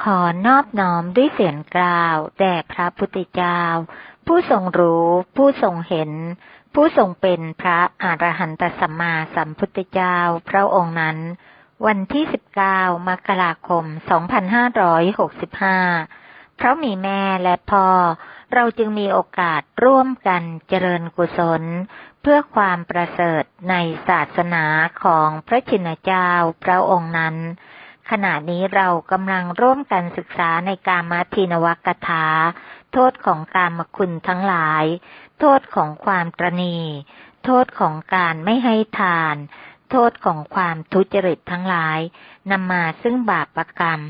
ขอนอบน้อมด้วยเสียงกล่าวแด่พระพุทธเจ้า ผู้ทรงรู้ ผู้ทรงเห็น ผู้ทรงเป็นพระอรหันตสัมมาสัมพุทธเจ้าพระองค์นั้น วันที่ 19 มกราคม 2565 เพราะมีแม่และพ่อ เราจึงมีโอกาสร่วมกันเจริญกุศล เพื่อความประเสริฐในศาสนาของพระชินเจ้าพระองค์นั้น ขณะนี้เรากำลังร่วมกันศึกษาในกามาทินวกถา โทษของกามคุณทั้งหลาย โทษของความตรณีโทษของการไม่ให้ทาน โทษของความทุจริตทั้งหลายนำมาซึ่งบาปประกรรม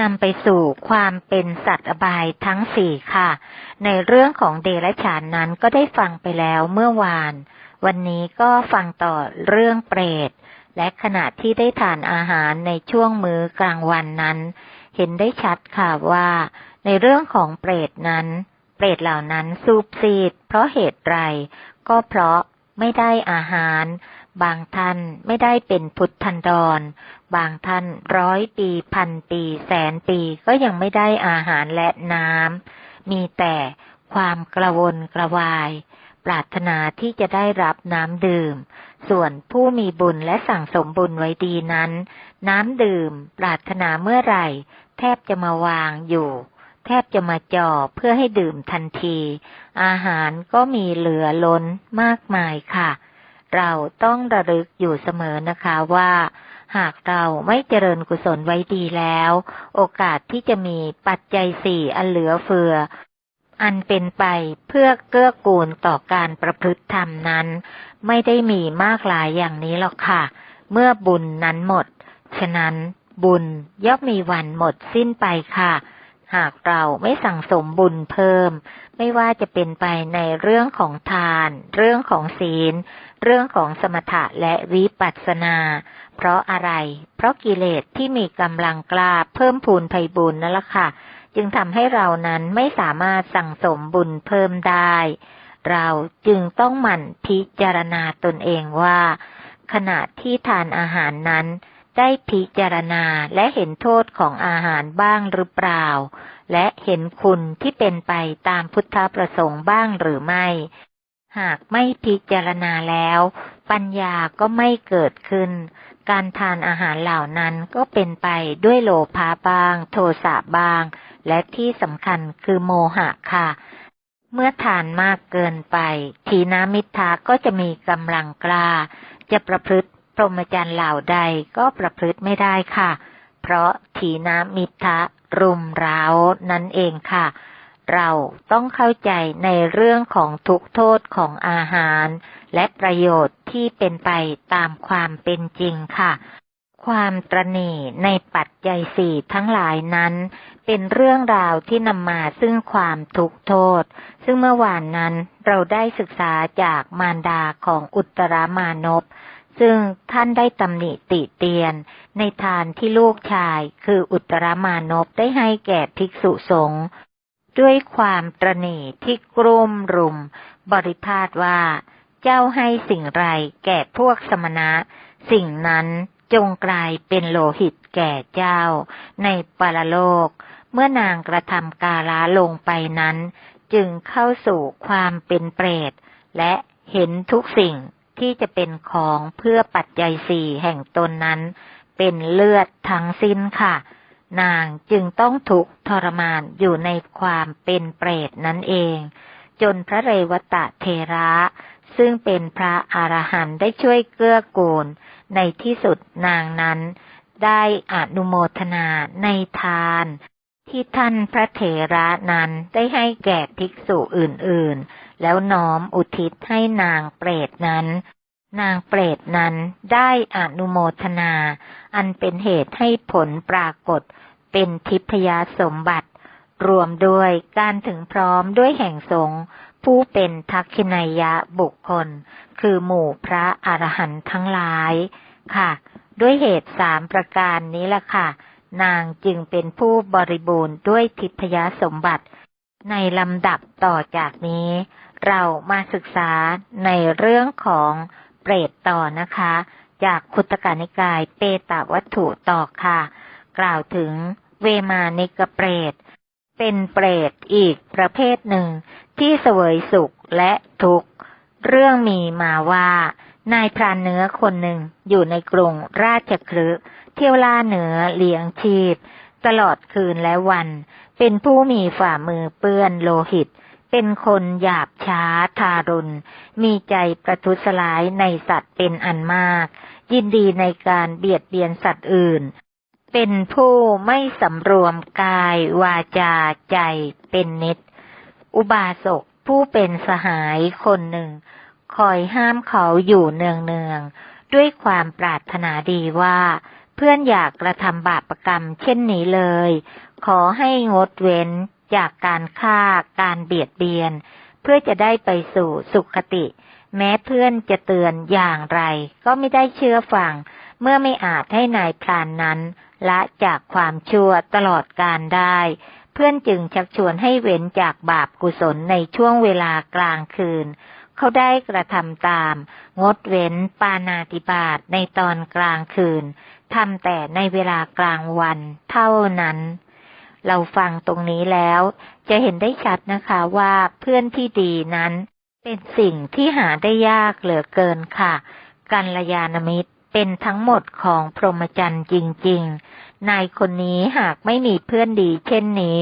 นำไปสู่ความเป็นสัตว์อบายทั้งสี่ค่ะ ในเรื่องของเดรัจฉานนั้นก็ได้ฟังไปแล้วเมื่อวาน วันนี้ก็ฟังต่อเรื่องเปรต และขณะที่ได้ทานอาหารในช่วงมื้อกลางวันนั้น เห็นได้ชัดค่ะว่า ในเรื่องของเปรตนั้น เปรตเหล่านั้นสูบซีด เพราะเหตุไร ก็เพราะไม่ได้อาหาร บางท่านไม่ได้เป็นพุทธันดร บางท่านร้อยปีพันปี แสนปีก็ยังไม่ได้อาหารและน้ำมีแต่ความกระวนกระวาย ปรารถนาที่จะได้รับน้ำดื่ม ส่วนผู้มีบุญและสั่งสมบุญไว้ดีนั้น น้ำดื่ม ปรารถนาเมื่อไหร่ แทบจะมาวางอยู่ แทบจะมาจ่อเพื่อให้ดื่มทันที อาหารก็มีเหลือล้นมากมายค่ะ เราต้องระลึกอยู่เสมอนะคะว่า หากเราไม่เจริญกุศลไว้ดีแล้ว โอกาสที่จะมีปัจจัยสี่อันเหลือเฟือ อันเป็นไปเพื่อเกื้อกูลต่อการประพฤติธรรมนั้น ไม่ได้มีมากหลายอย่างนี้หรอกค่ะ เมื่อบุญนั้นหมด ฉะนั้นบุญย่อมมีวันหมดสิ้นไปค่ะ หากเราไม่สั่งสมบุญเพิ่ม ไม่ว่าจะเป็นไปในเรื่องของทาน เรื่องของศีล เรื่องของสมถะและวิปัสสนา เพราะอะไร เพราะกิเลสที่มีกำลังกล้าเพิ่มพูนภัยบุญนั่นแหละค่ะ จึงทำให้เรานั้นไม่สามารถสั่งสมบุญเพิ่มได้ เราจึงต้องหมั่นพิจารณาตนเองว่า ขณะที่ทานอาหารนั้น ได้พิจารณาและเห็นโทษของอาหารบ้างหรือเปล่า และเห็นคุณที่เป็นไปตามพุทธประสงค์บ้างหรือไม่ หากไม่พิจารณาแล้ว ปัญญาก็ไม่เกิดขึ้น การทานอาหารเหล่านั้นก็เป็นไปด้วยโลภะบ้าง โทสะบ้าง และที่สำคัญคือโมหะค่ะ เมื่อทานมากเกินไป ทีนามิทาก็จะมีกำลังกล้า จะประพฤติพรหมจรรย์เหล่าใดก็ประพฤติไม่ได้ค่ะ เพราะทีนามิทะรุมร้านั่นเองค่ะ เราต้องเข้าใจในเรื่องของทุกโทษของอาหาร และประโยชน์ที่เป็นไปตามความเป็นจริงค่ะ ความตรณีในปัจจัยสี่ทั้งหลายนั้น เป็นเรื่องราวที่นำมาซึ่งความทุกโทษ ซึ่งเมื่อวานนั้นเราได้ศึกษาจากมารดาของอุตรามานพซึ่งท่านได้ตำหนิติเตียน ในทานที่ลูกชายคืออุตรามานพได้ให้แก่ภิกษุสงฆ์ ด้วยความตรณีที่กลุ่มรุม บริพาทว่า เจ้าให้สิ่งไรแก่พวกสมณะ สิ่งนั้นจงกลายเป็นโลหิตแก่เจ้า ในปรโลก เมื่อนางกระทำกาลาลงไปนั้น จึงเข้าสู่ความเป็นเปรต และเห็นทุกสิ่งที่จะเป็นของเพื่อปัจจัยสี่แห่งตนนั้น เป็นเลือดทั้งสิ้นค่ะ นางจึงต้องถูกทรมานอยู่ในความเป็นเปรตนั่นเอง จนพระเรวตะเทระ ซึ่งเป็นพระอรหันต์ได้ช่วยเกื้อกูล ในที่สุดนางนั้นได้อนุโมทนาในทาน ที่ท่านพระเถระนั้นได้ให้แก่ภิกษุอื่นๆ แล้วน้อมอุทิศให้นางเปรตนั้น นางเปรตนั้นได้อนุโมทนา อันเป็นเหตุให้ผลปรากฏเป็นทิพยสมบัติ รวมด้วยการถึงพร้อมด้วยแห่งสงฆ์ผู้เป็นทักขินายะบุคคล คือหมู่พระอรหันต์ทั้งหลายค่ะ ด้วยเหตุสามประการนี้ละค่ะ นางจึงเป็นผู้บริบูรณ์ด้วยทิพยสมบัติ ในลำดับต่อจากนี้ เรามาศึกษาในเรื่องของ รตต่อนะคะ จากคุตกานิกายเปตาวัตถุต่อค่ะ กล่าวถึงเวมานิกเปรต เป็นเปรตอีกประเภทหนึ่ง ที่เสวยสุขและทุกข์ เรื่องมีมาว่า นายพรานเนื้อคนหนึ่งอยู่ในกรุงราชคฤห์เที่ยวล่าเหนือเลี้ยงชีพ ตลอดคืนและวัน เป็นผู้มีฝ่ามือเปื้อนโลหิต เป็นคนหยาบช้าทารุณ มีใจประทุษร้ายในสัตว์เป็นอันมาก ยินดีในการเบียดเบียนสัตว์อื่น เป็นผู้ไม่สำรวมกาย วาจาใจเป็นนิด อุบาสกผู้เป็นสหายคนหนึ่ง คอยห้ามเขาอยู่เนืองๆด้วยความปรารถนาดีว่า เพื่อนอยากกระทำบาปรกรรมเช่นนี้เลย ขอให้งดเว้น จากการฆ่า การเบียดเบียน เพื่อจะได้ไปสู่สุขติ แม้เพื่อนจะเตือนอย่างไร ก็ไม่ได้เชื่อฟัง เมื่อไม่อาจให้นายพรานนั้น ละจากความชั่วตลอดการได้ เพื่อนจึงชักชวนให้เว้นจากบาปกุศลในช่วงเวลากลางคืนเขาได้กระทำตาม งดเว้นปานาติบาตในตอนกลางคืนทำแต่ในเวลากลางวันเท่านั้น เราฟังตรงนี้แล้ว จะเห็นได้ชัดนะคะว่าเพื่อนที่ดีนั้น เป็นสิ่งที่หาได้ยากเหลือเกินค่ะกัลยาณมิตรเป็นทั้งหมดของพรหมจรรย์จริง ๆ นายคนนี้หากไม่มีเพื่อนดีเช่นนี้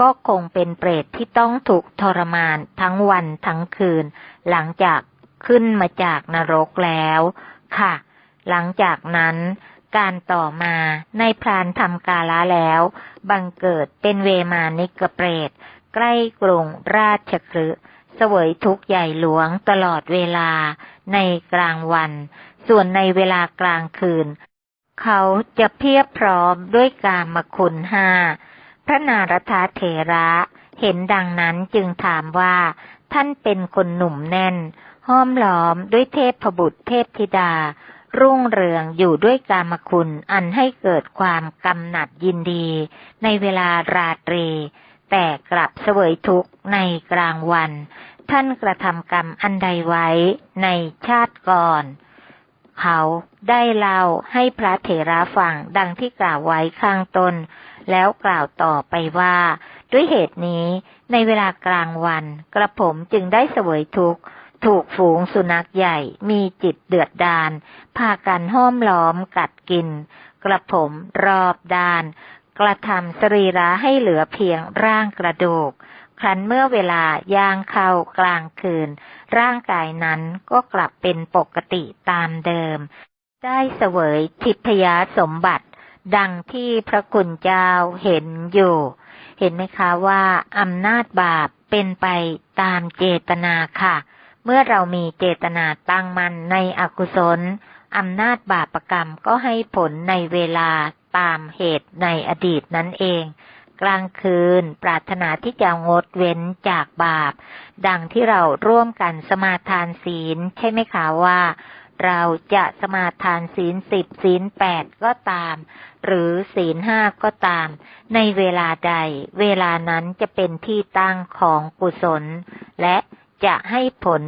ก็คงเป็นเปรตที่ต้องถูกทรมานทั้งวันทั้งคืน หลังจากขึ้นมาจากนรกแล้ว ค่ะ หลังจากนั้น การต่อมาในพรานทำกาละแล้ว บังเกิดเป็นเวมานิกเปรต ใกล้กรุงราชคฤห์เสวยทุกข์ใหญ่หลวงตลอดเวลาในกลางวัน ส่วนในเวลากลางคืน เขาจะเพียบพร้อมด้วยกามคุณห้า พระนารถาเถระเห็นดังนั้นจึงถามว่า ท่านเป็นคนหนุ่มแน่น ห้อมล้อมด้วยเทพบุตรเทพธิดา รุ่งเรืองอยู่ด้วยกามคุณอันให้เกิดความกำหนัดยินดี ในเวลาราตรี แต่กลับเสวยทุกข์ในกลางวัน ท่านกระทำกรรมอันใดไว้ในชาติก่อน เขาได้เล่าให้พระเถระฟังดังที่กล่าวไว้ข้างต้นแล้วกล่าวต่อไปว่า ด้วยเหตุนี้ในเวลากลางวัน กระผมจึงได้เสวยทุกข์ ถูกฝูงสุนัขใหญ่มีจิตเดือดดานพากันห้อมล้อมกัดกิน กระผมรอบด้าน กระทำสรีระให้เหลือเพียงร่างกระดูกครั้นเมื่อเวลาย่างเข้ากลางคืน ร่างกายนั้นก็กลับเป็นปกติตามเดิม ได้เสวยทิพยสมบัติ ดังที่พระคุณเจ้าเห็นอยู่ เห็นไหมคะว่าอำนาจบาปเป็นไปตามเจตนาค่ะ เมื่อเรามีเจตนาตั้งมันในอกุศลอำนาจบาปกรรมก็ให้ผลในเวลาตามเหตุในอดีตนั่นเอง กลางคืนปรารถนาที่จะงดเว้นจากบาป ดังที่เราร่วมกันสมาทานศีล ใช่ไหมคะว่า เราจะสมาทานศีลสิบศีลแปดก็ตาม หรือศีลห้าก็ตาม ในเวลาใด เวลานั้นจะเป็นที่ตั้งของกุศล และ จะให้ผล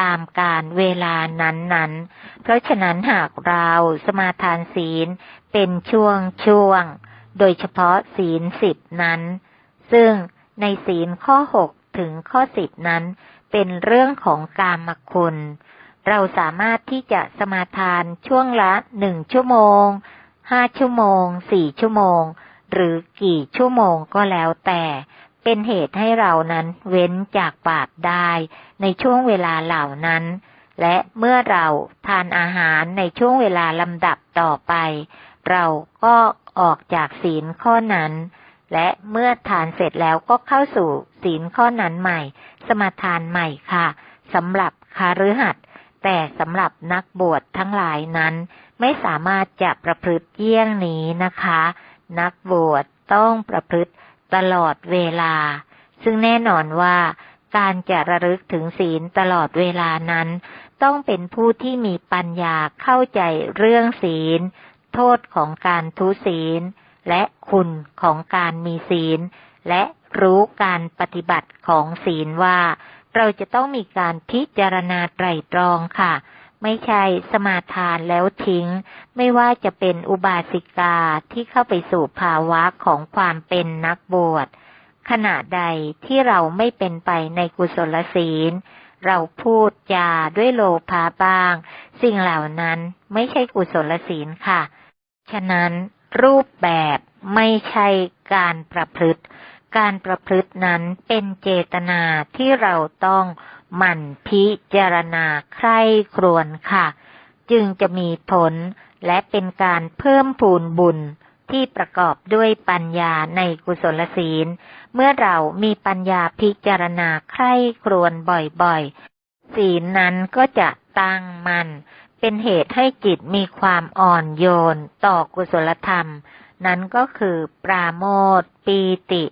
ตามการเวลานั้นๆ เพราะฉะนั้นหากเราสมาทานศีลเป็นช่วงช่วง โดยเฉพาะศีลสิบนั้น ซึ่งในศีลข้อหกถึงข้อสิบนั้น เป็นเรื่องของกามคุณ เราสามารถที่จะสมาทานช่วงละหนึ่งชั่วโมง ห้าชั่วโมง สี่ชั่วโมง หรือกี่ชั่วโมงก็แล้วแต่ เป็นเหตุให้เรานั้นเว้นจากบาปได้ในช่วงเวลาเหล่านั้น และเมื่อเราทานอาหารในช่วงเวลาลำดับต่อไป เราก็ออกจากศีลข้อนั้น และเมื่อทานเสร็จแล้วก็เข้าสู่ศีลข้อนั้นใหม่ สมาทานใหม่ค่ะสำหรับคาฤหัสถ์แต่สำหรับนักบวชทั้งหลายนั้น ไม่สามารถจะประพฤติเยี่ยงนี้นะคะ นักบวชต้องประพฤติ ตลอดเวลา ซึ่งแน่นอนว่าการจะระลึกถึงศีลตลอดเวลานั้น ต้องเป็นผู้ที่มีปัญญาเข้าใจเรื่องศีล โทษของการทุศีล และคุณของการมีศีล และรู้การปฏิบัติของศีลว่า เราจะต้องมีการพิจารณาไตรตรองค่ะ ไม่ใช่สมาทานแล้วทิ้ง ไม่ว่าจะเป็นอุบาสิกาที่เข้าไปสู่ภาวะของความเป็นนักบวชขณะใดที่เราไม่เป็นไปในกุศลศีล เราพูดจาด้วยโลภะบ้าง สิ่งเหล่านั้นไม่ใช่กุศลศีลค่ะ ฉะนั้นรูปแบบไม่ใช่การประพฤติ การประพฤตินั้นเป็นเจตนาที่เราต้อง หมั่นพิจารณาใคร่ครวญค่ะ จึงจะมีผลและเป็นการเพิ่มพูนบุญที่ประกอบด้วยปัญญาในกุศลศีล เมื่อเรามีปัญญาพิจารณาใคร่ครวญบ่อยๆ ศีลนั้นก็จะตั้งมัน่นเป็นเหตุให้จิตมีความอ่อนโยนต่อกุศลธรรม นั้นก็คือปราโมทปีติ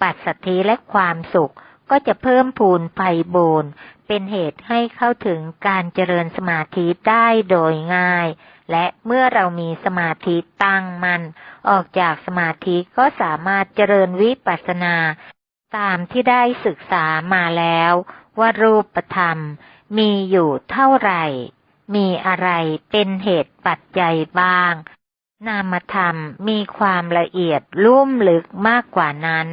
ปัสสธิและความสุข ก็จะเพิ่มพูนไพบูรณ์เป็นเหตุให้เข้าถึงการเจริญสมาธิได้โดยง่าย และเมื่อเรามีสมาธิตั้งมัน่นออกจากสมาธิก็สามารถเจริญวิปัสสนา ตามที่ได้ศึกษามาแล้ว ว่ารูปธรรมมีอยู่เท่าไหร่ มีอะไรเป็นเหตุปัจจัยบ้าง นามธรรมมีความละเอียดลุ่มลึกมากกว่านั้น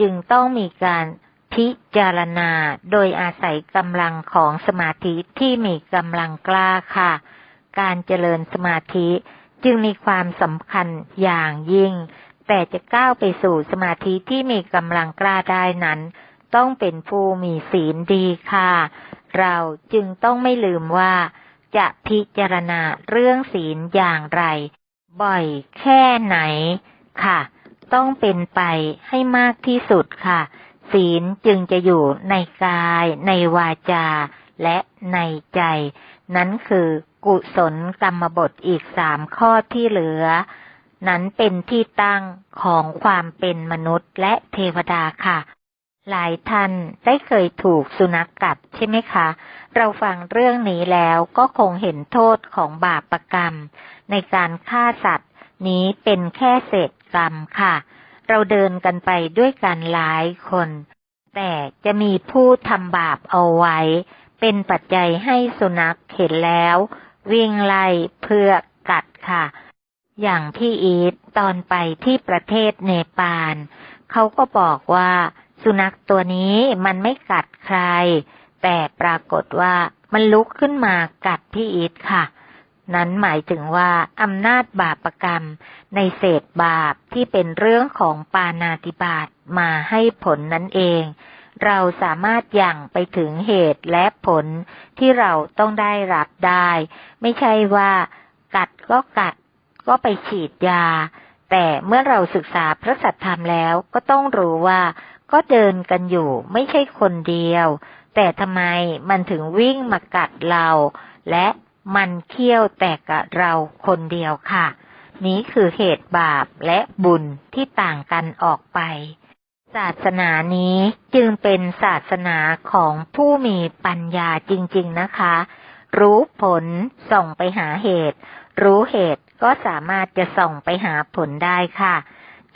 จึงต้องมีการ พิจารณาโดยอาศัยกำลังของสมาธิที่มีกำลังกล้าค่ะ การเจริญสมาธิจึงมีความสำคัญอย่างยิ่ง แต่จะก้าวไปสู่สมาธิที่มีกำลังกล้าได้นั้น ต้องเป็นผู้มีศีลดีค่ะ เราจึงต้องไม่ลืมว่า จะพิจารณาเรื่องศีลอย่างไร บ่อยแค่ไหนค่ะ ต้องเป็นไปให้มากที่สุดค่ะ ศีลจึงจะอยู่ในกาย ในวาจา และในใจ นั้นคือกุศลกรรมบทอีกสามข้อที่เหลือ นั้นเป็นที่ตั้งของความเป็นมนุษย์และเทวดาค่ะ หลายท่านได้เคยถูกสุนัขกกัดใช่ไหมคะ เราฟังเรื่องนี้แล้วก็คงเห็นโทษของบาปรกรรม ในการฆ่าสัตว์นี้เป็นแค่เศษกรรมค่ะ เราเดินกันไปด้วยกันหลายคน แต่จะมีผู้ทำบาปเอาไว้ เป็นปัจจัยให้สุนัขเห็นแล้ว วิ่งไล่เพื่อกัดค่ะ อย่างพี่อีทตอนไปที่ประเทศเนปาลเขาก็บอกว่า สุนัขตัวนี้มันไม่กัดใคร แต่ปรากฏว่ามันลุกขึ้นมากัดพี่อีทค่ะ นั้นหมายถึงว่าอำนาจบาปรกรรม ในเศษบาปที่เป็นเรื่องของปานาติบาตมาให้ผลนั่นเอง เราสามารถยั่งไปถึงเหตุและผลที่เราต้องได้รับได้ ไม่ใช่ว่า กัดก็กัด ก็ไปฉีดยา แต่เมื่อเราศึกษาพระสัทธรรมแล้วก็ต้องรู้ว่า ก็เดินกันอยู่ไม่ใช่คนเดียว แต่ทำไมมันถึงวิ่งมากัดเรา และ มันเคี้ยวแต่กับเราคนเดียวค่ะ นี้คือเหตุบาปและบุญที่ต่างกันออกไป ศาสนานี้จึงเป็นศาสนาของผู้มีปัญญาจริง ๆนะคะ รู้ผลส่งไปหาเหตุ รู้เหตุก็สามารถจะส่งไปหาผลได้ค่ะ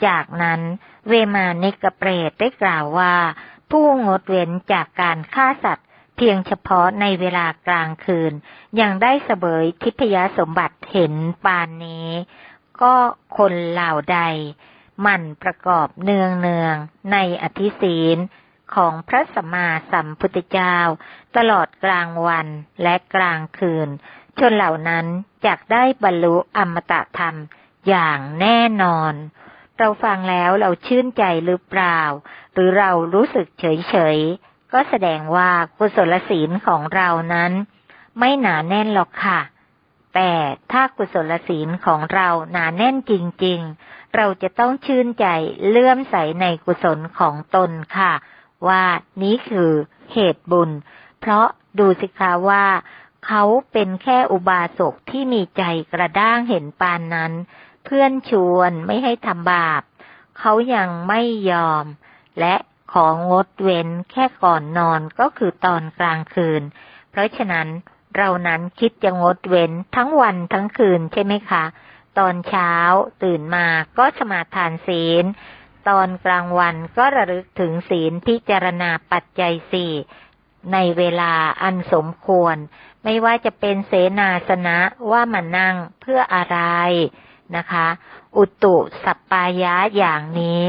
จากนั้นเวมานิกเปรตได้กล่าวว่า ผู้งดเว้นจากการฆ่าสัตว์ เพียงเฉพาะในเวลากลางคืน ยังได้เสบยทิพยสมบัติเห็นปานนี้ ก็คนเหล่าใด มันประกอบเนืองเนืองในอธิศีลของพระสัมมาสัมพุทธเจ้า ตลอดกลางวันและกลางคืน ชนเหล่านั้นจกได้บรรลุอมตะธรรมอย่างแน่นอน เราฟังแล้วเราชื่นใจหรือเปล่า หรือเรารู้สึกเฉยเฉย ก็แสดงว่ากุศลศีลของเรานั้น ไม่หนาแน่นหรอกค่ะ แต่ถ้ากุศลศีลของเราหนาแน่นจริง ๆ เราจะต้องชื่นใจเลื่อมใสในกุศลของตนค่ะ ว่านี้คือเหตุบุญ เพราะดูสิคะว่าเขาเป็นแค่อุบาสกที่มีใจกระด้างเห็นปานนั้น เพื่อนชวนไม่ให้ทำบาป เขายังไม่ยอม และ ของงดเว้นแค่ก่อนนอนก็คือตอนกลางคืน เพราะฉะนั้นเรานั้นคิดจะงดเว้นทั้งวันทั้งคืนใช่ไหมคะ ตอนเช้าตื่นมาก็สมาทานศีล ตอนกลางวันก็ระลึกถึงศีลพิจารณาปัจจัยสี่ในเวลาอันสมควร ไม่ว่าจะเป็นเสนาสนะว่ามานั่งเพื่ออะไรนะคะ อุตุสัปปายะอย่างนี้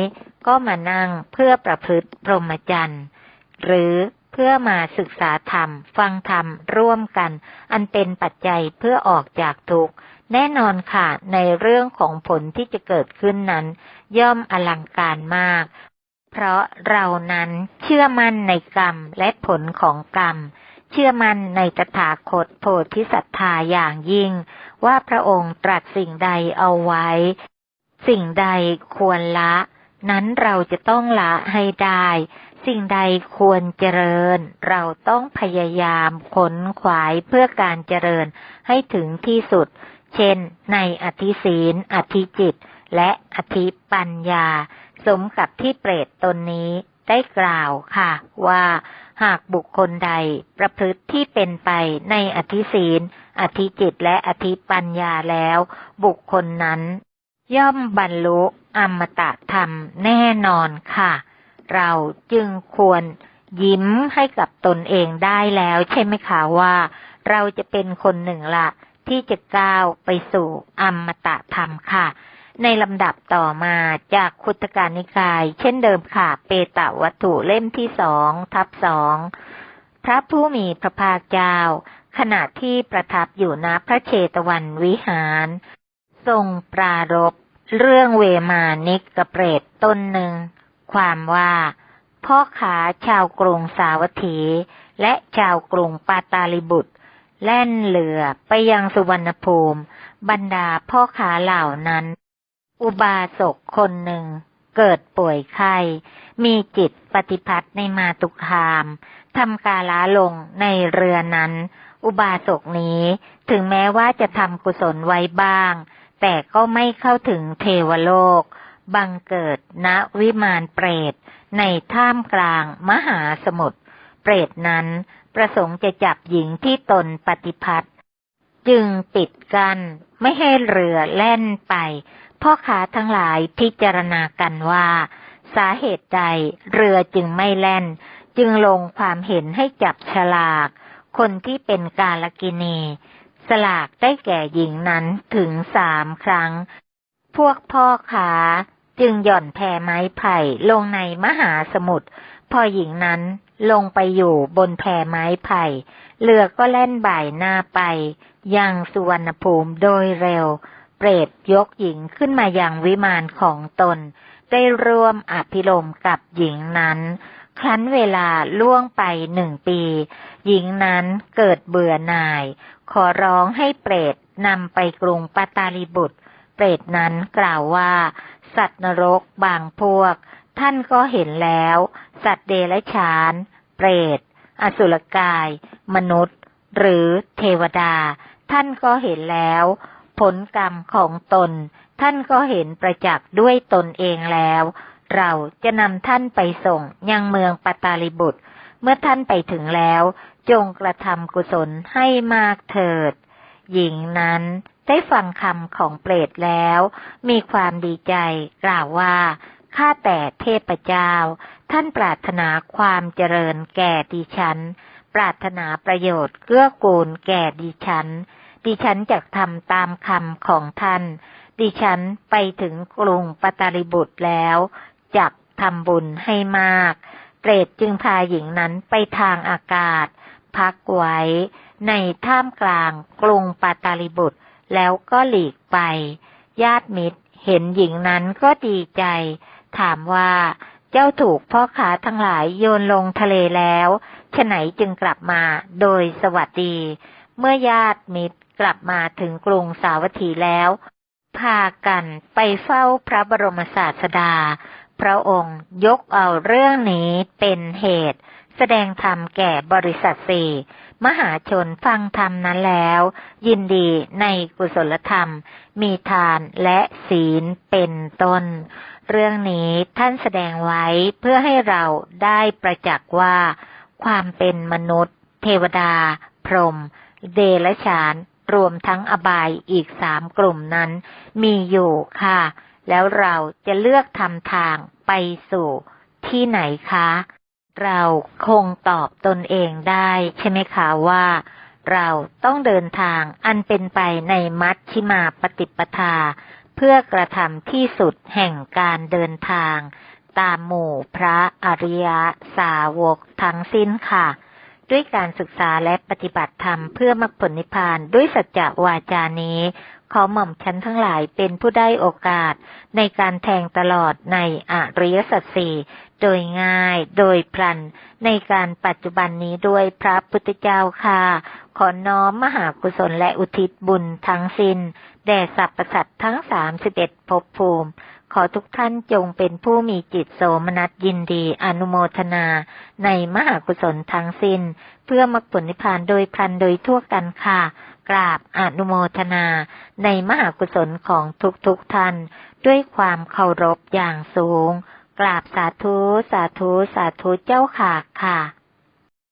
ก็มานั่งเพื่อประพฤติพรหมจรรย์ หรือเพื่อมาศึกษาธรรม ฟังธรรมร่วมกัน อันเป็นปัจจัยเพื่อออกจากทุกข์ แน่นอนค่ะ ในเรื่องของผลที่จะเกิดขึ้นนั้น ย่อมอลังการมาก เพราะเรานั้นเชื่อมั่นในกรรมและผลของกรรม เชื่อมั่นในตถาคตโพธิสัตธาอย่างยิ่ง ว่าพระองค์ตรัสสิ่งใดเอาไว้ สิ่งใดควรละ นั้นเราจะต้องละให้ได้ สิ่งใดควรเจริญ เราต้องพยายามขนขวายเพื่อการเจริญให้ถึงที่สุด เช่น ในอธิศีลอธิจิต และอธิปัญญา สมกับที่เปรตตนนี้ได้กล่าวค่ะว่าหากบุคคลใดประพฤติที่เป็นไปในอธิศีลอธิจิตและอธิปัญญาแล้ว บุคคลนั้น ย่อมบรรลุอมตะธรรมแน่นอนค่ะ เราจึงควรยิ้มให้กับตนเองได้แล้วใช่ไหมคะว่า เราจะเป็นคนหนึ่งละที่จะก้าวไปสู่อมตะธรรมค่ะ ในลำดับต่อมาจากคุตการนิกาย เช่นเดิมค่ะ เปตะวัตถุเล่มที่สองทับสองพระผู้มีพระภาคเจ้าขณะที่ประทับอยู่ณพระเชตวันวิหาร ทรงปรารบเรื่องเวมานิกกระเปรตต้นหนึ่ง ความว่าพ่อขาชาวกรุงสาวัตถี และชาวกรุงปาตาลิบุตร แล่นเรือไปยังสุวรรณภูมิ บรรดาพ่อขาเหล่านั้น อุบาสกคนหนึ่ง เกิดป่วยไข้ มีจิตปฏิพัทธ์ในมาตุคามทำกาล้าลงในเรือนั้น อุบาสกนี้ถึงแม้ว่าจะทำกุศลไว้บ้าง แต่ก็ไม่เข้าถึงเทวโลก บังเกิดณวิมานเปรต ในท่ามกลางมหาสมุทรเปรตนั้นประสงค์จะจับหญิงที่ตนปฏิพัทธ์จึงปิดกัน้นไม่ให้เรือแล่นไป พ่อขาทั้งหลายพิจารณากันว่า สาเหตุใดเรือจึงไม่แล่น จึงลงความเห็นให้จับฉลาก คนที่เป็นกาลกินี สลากได้แก่หญิงนั้นถึงสามครั้ง พวกพ่อขาจึงหย่อนแพไม้ไผ่ลงในมหาสมุทรพอหญิงนั้นลงไปอยู่บนแพไม้ไผ่เรือก็แล่นบ่ายหน้าไป ยังสุวรรณภูมิโดยเร็ว เปรตยกหญิงขึ้นมายังวิมานของตน ได้ร่วมอภิรมกับหญิงนั้น ครั้นเวลาล่วงไปหนึ่งปี หญิงนั้นเกิดเบื่อหน่าย ขอร้องให้เปรตนำไปกรุงปาตาลิบุตร เปรตนั้นกล่าวว่า สัตว์นรกบางพวก ท่านก็เห็นแล้ว สัตว์เดรัจฉาน เปรต อสุรกาย มนุษย์ หรือเทวดา ท่านก็เห็นแล้ว ผลกรรมของตน ท่านก็เห็นประจักษ์ด้วยตนเองแล้ว เราจะนำท่านไปส่งยังเมืองปตาลิบุตร เมื่อท่านไปถึงแล้ว จงกระทำกุศลให้มากเถิด หญิงนั้นได้ฟังคำของเปรตแล้ว มีความดีใจกล่าวว่าข้าแต่เทพเจ้า ท่านปรารถนาความเจริญแก่ดิฉัน ปรารถนาประโยชน์เกื้อกูลแก่ดิฉัน ดิฉันจะทำตามคำของท่าน ดิฉันไปถึงกรุงปตาลิบุตรแล้ว จักทำบุญให้มาก เปรตจึงพาหญิงนั้นไปทางอากาศ พักไว้ ในท่ามกลางกรุงปาตาลิบุตร แล้วก็หลีกไป ญาติมิตรเห็นหญิงนั้นก็ดีใจ ถามว่าเจ้าถูกพ่อขาทั้งหลายโยนลงทะเลแล้วฉไหนจึงกลับมาโดยสวัสดี เมื่อญาติมิตรกลับมาถึงกรุงสาวัตถีแล้ว พากันไปเฝ้าพระบรมศาสดา พระองค์ยกเอาเรื่องนี้เป็นเหตุ แสดงธรรมแก่บริษัทสี่มหาชนฟังธรรมนั้นแล้ว ยินดีในกุศลธรรม มีทานและศีลเป็นต้น เรื่องนี้ท่านแสดงไว้เพื่อให้เราได้ประจักษ์ว่า ความเป็นมนุษย์ เทวดา พรหมเดรัจฉานรวมทั้งอบายอีกสามกลุ่มนั้น มีอยู่ค่ะ แล้วเราจะเลือกทำทางไปสู่ที่ไหนคะ เราคงตอบตนเองได้ใช่ไหมคะว่า เราต้องเดินทางอันเป็นไปในมัชชิมาปฏิปทา เพื่อกระทำที่สุดแห่งการเดินทาง ตามหมู่พระอริยสาวกทั้งสิ้นค่ะด้วยการศึกษาและปฏิบัติธรรมเพื่อมรรคผลนิพพานด้วยสัจจะวาจานี้ ขอหม่อมชั้นทั้งหลายเป็นผู้ได้โอกาส ในการแทงตลอดในอริยสัจสี่โดยง่ายโดยพลัน ในการปัจจุบันนี้ด้วยพระพุทธเจ้าค่ะขอน้อมมหากุศลและอุทิศบุญทั้งสิน้นแด่สรรพสัตว์ทั้งสามสิบเอ็ดภพภูมิ ขอทุกท่านจงเป็นผู้มีจิตโสมนัสยินดีอนุโมทนา ในมหากุศลทั้งสิน้น เพื่อมรรคผลนิพพานโดยพลันโดยทั่วกันค่ะ กราบอนุโมทนาในมหากุศลของทุกๆทท่าน ด้วยความเคารพอย่างสูง กราบสาธุ สาธุ สาธุเจ้าค่ะค่ะ